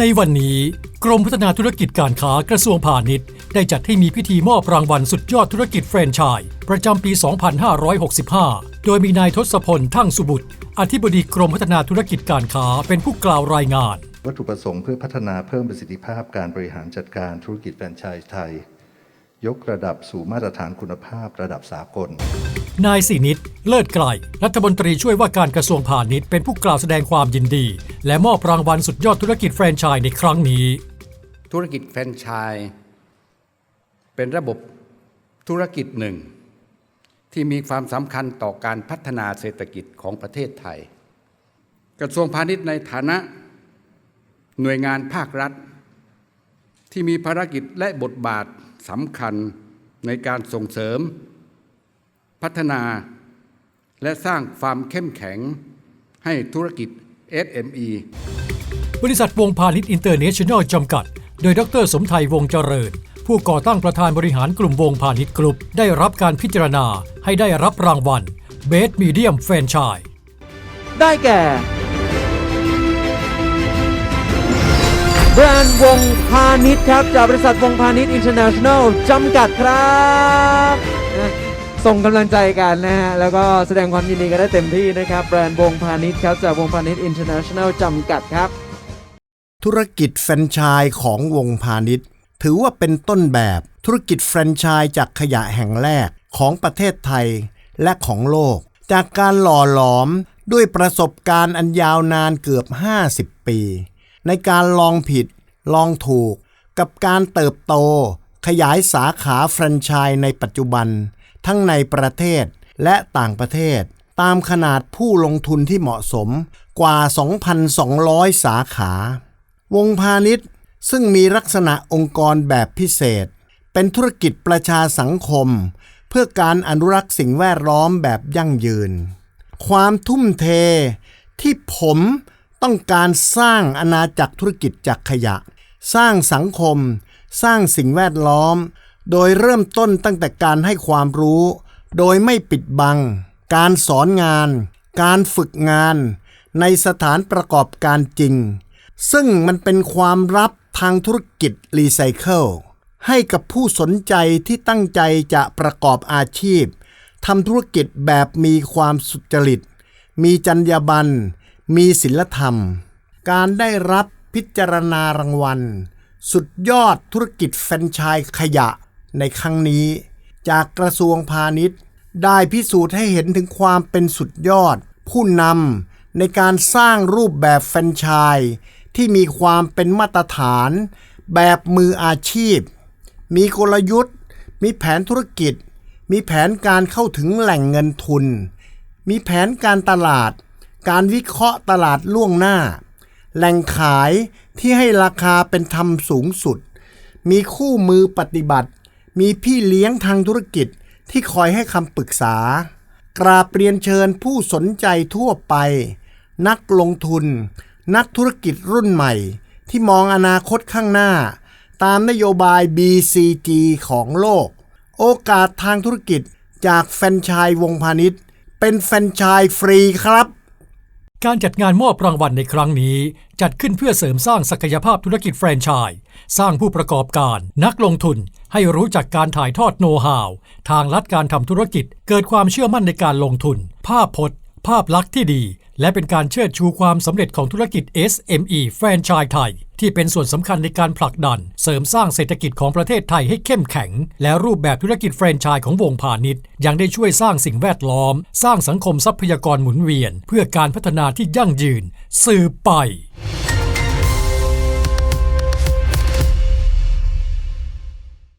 ในวันนี้กรมพัฒนาธุรกิจการค้ากระทรวงพาณิชย์ ได้จัดให้มีพิธีมอบรางวัลสุดยอดธุรกิจแฟรนไชส์ประจำปี 2565 โดยมีนายทศพลทั้งสุบุตร อธิบดีกรมพัฒนาธุรกิจการค้าเป็นผู้กล่าวรายงาน วัตถุประสงค์เพื่อพัฒนาเพิ่มประสิทธิภาพการบริหารจัดการธุรกิจแฟรนไชส์ไทย ยกระดับสู่มาตรฐานคุณภาพระดับสากล นายสินิต เลิศไกล รัฐมนตรีช่วยว่าการกระทรวงพาณิชย์เป็นผู้กล่าวแสดงความยินดี และมอบรางวัลสุดยอดธุรกิจแฟรนไชส์ในครั้งนี้ ธุรกิจแฟรนไชส์เป็นระบบธุรกิจหนึ่ง ที่มีความสำคัญต่อการพัฒนาเศรษฐกิจของประเทศไทย กระทรวงพาณิชย์ในฐานะหน่วยงานภาครัฐ ที่มีภารกิจและบทบาทสำคัญในการส่งเสริม พัฒนา และสร้างความเข้มแข็งให้ธุรกิจ SME บริษัทวงพาณิชย์อินเตอร์เนชั่นแนลจำกัด โดยดรสมไทยวงเจริญ ผู้ก่อตั้งประธานบริหารกลุ่มวงพาณิชย์กรุ๊ปได้รับการพิจารณาให้ได้รับรางวัล Best Medium Franchise ได้แก่ แบรนด์วงพาณิชย์ครับ จากบริษัทวงพาณิชย์อินเตอร์เนชั่นแนลจำกัดครับส่งกำลังใจกันนะฮะ แล้วก็แสดงความยินดีกันได้เต็มที่นะครับ แบรนด์วงพาณิชย์ครับ จากวงพาณิชย์อินเตอร์เนชั่นแนลจำกัดครับ ธุรกิจแฟรนไชส์ของวงพาณิชย์ ถือว่าเป็นต้นแบบธุรกิจแฟรนไชส์จากขยะแห่งแรกของประเทศไทยและของโลก จากการหล่อหลอมด้วยประสบการณ์อันยาวนานเกือบ 50 ปี ในการลองผิด ลองถูก กับการเติบโต ขยายสาขาแฟรนไชส์ในปัจจุบัน ทั้งในประเทศและต่างประเทศ ตามขนาดผู้ลงทุนที่เหมาะสมกว่า 2,200 สาขา วงพาณิชย์ซึ่งมีลักษณะองค์กรแบบพิเศษ เป็นธุรกิจประชาสังคม เพื่อการอนุรักษ์สิ่งแวดล้อมแบบยั่งยืน ความทุ่มเทที่ผม ต้องการสร้างอาณาจักรธุรกิจจากขยะ สร้างสังคม สร้างสิ่งแวดล้อม โดยเริ่มต้นตั้งแต่การให้ความรู้ โดยไม่ปิดบัง การสอนงาน การฝึกงาน ในสถานประกอบการจริง ซึ่งมันเป็นความลับทางธุรกิจรีไซเคิลให้กับผู้สนใจที่ตั้งใจจะประกอบอาชีพทำธุรกิจแบบมีความสุจริต มีจรรยาบรรณ มีศีลธรรม การได้รับพิจารณารางวัล สุดยอดธุรกิจแฟรนไชส์ขยะในครั้งนี้ จากกระทรวงพาณิชย์ ได้พิสูจน์ให้เห็นถึงความเป็นสุดยอด ผู้นำในการสร้างรูปแบบแฟรนไชส์ที่มีความเป็นมาตรฐาน แบบมืออาชีพ มีกลยุทธ์ มีแผนธุรกิจ มีแผนการเข้าถึงแหล่งเงินทุน มีแผนการตลาด การวิเคราะห์ตลาดล่วงหน้า แหล่งขายที่ให้ราคาเป็นธรรมสูงสุด มีคู่มือปฏิบัติ มีพี่เลี้ยงทางธุรกิจที่คอยให้คำปรึกษา กราบเรียนเชิญผู้สนใจทั่วไป นักลงทุน นักธุรกิจรุ่นใหม่ ที่มองอนาคตข้างหน้า ตามนโยบาย BCG ของโลก โอกาสทางธุรกิจจากแฟนชส์วงพาณิชย์ เป็นแฟนชส์ฟรีครับ การจัดงานมอบรางวัลในครั้งนี้ จัดขึ้นเพื่อเสริมสร้างศักยภาพธุรกิจแฟรนไชส์สร้างผู้ประกอบการ นักลงทุน ให้รู้จักการถ่ายทอดโน้ตฮาว ทางลัดการทำธุรกิจ เกิดความเชื่อมั่นในการลงทุน ภาพพจน์ ภาพลักษณ์ที่ดี และเป็นการเชิดชูความสำเร็จของธุรกิจ SME แฟรนไชส์ไทย ที่เป็นส่วนสำคัญในการผลักดัน เสริมสร้างเศรษฐกิจของประเทศไทยให้เข้มแข็ง และรูปแบบธุรกิจแฟรนไชส์ของวงพาณิชย์ ยังได้ช่วยสร้างสิ่งแวดล้อม สร้างสังคมทรัพยากรหมุนเวียน เพื่อการพัฒนาที่ยั่งยืน สืบไป